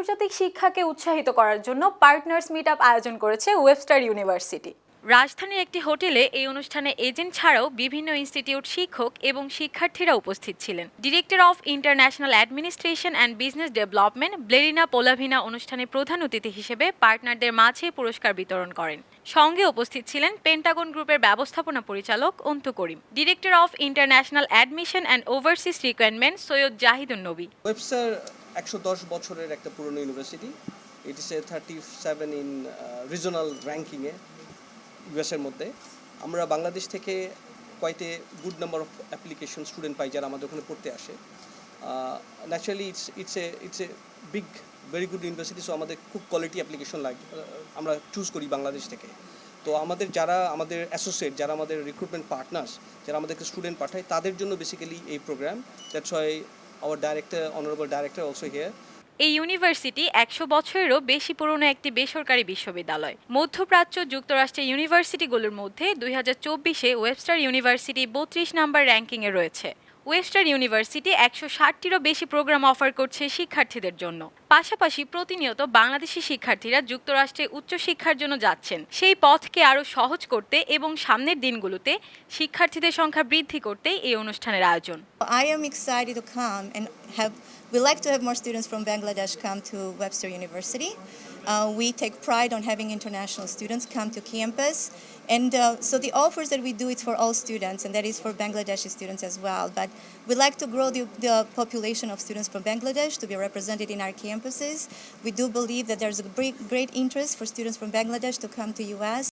আন্তর্জাতিক শিক্ষাকে উৎসাহিত করার জন্য পার্টনার্স মিট আপ আয়োজন করেছে ওয়েবস্টার ইউনিভার্সিটি। রাজধানীর একটি হোটেলে এই অনুষ্ঠানে এজেন্ট ছাড়াও বিভিন্ন ইনস্টিটিউট শিক্ষক এবং শিক্ষার্থীরা উপস্থিত ছিলেন। Director of international administration and business development Blerina Polavina অনুষ্ঠানে প্রধান অতিথি হিসেবে পার্টনারদের মাঝে পুরস্কার বিতরণ করেন। সঙ্গে উপস্থিত ছিলেন পেন্টাগন গ্রুপের ব্যবস্থাপনা পরিচালক Antu Karim. Director of international admission and overseas requirement Syed Zahidul Nabi. একশো দশ বছরের একটা পুরনো university. It is a thirty seven in regional র্যাঙ্কিংয়ে ইউএসের মধ্যে। আমরা বাংলাদেশ থেকে কয়েকটি good number of application student পাই যারা আমাদের ওখানে পড়তে আসে। Naturally it's it's a it's a big very good university so আমাদের খুব কোয়ালিটি অ্যাপ্লিকেশন লাগে আমরা চুজ করি বাংলাদেশ থেকে। তো আমাদের যারা, আমাদের অ্যাসোসিয়েট যারা আমাদের রিক্রুটমেন্ট পার্টনার্স যারা আমাদেরকে স্টুডেন্ট পাঠায়, তাদের জন্য বেসিক্যালি এই প্রোগ্রাম দ্যাটস ওয়াই এই ইউনিভার্সিটি একশো বছরেরও বেশি পুরনো একটি বেসরকারি বিশ্ববিদ্যালয়। মধ্যপ্রাচ্য যুক্তরাষ্ট্রের ইউনিভার্সিটিগুলোর মধ্যে দুই হাজার চব্বিশে ওয়েবস্টার ইউনিভার্সিটি বত্রিশ নাম্বার র্যাঙ্কিংয়ে রয়েছে। ওয়েস্টার্ন ইউনিভার্সিটি একশো ষাটটিরও বেশি প্রোগ্রাম অফার করছে শিক্ষার্থীদের জন্য। পাশাপাশি প্রতিনিয়ত বাংলাদেশি শিক্ষার্থীরা যুক্তরাষ্ট্রে উচ্চশিক্ষার জন্য যাচ্ছেন সেই পথকে আরও সহজ করতে এবং সামনের দিনগুলোতে শিক্ষার্থীদের সংখ্যা বৃদ্ধি করতেই এই অনুষ্ঠানের আয়োজন. We like to have more students from Bangladesh come to Webster University. Uh, we take pride on having international students come to campus, and uh, so the offers that we do it's for all students, and that is for Bangladeshi students as well. But we like to grow the, the population of students from Bangladesh to be represented in our campuses. We do believe that there's a great, interest for students from Bangladesh to come to US.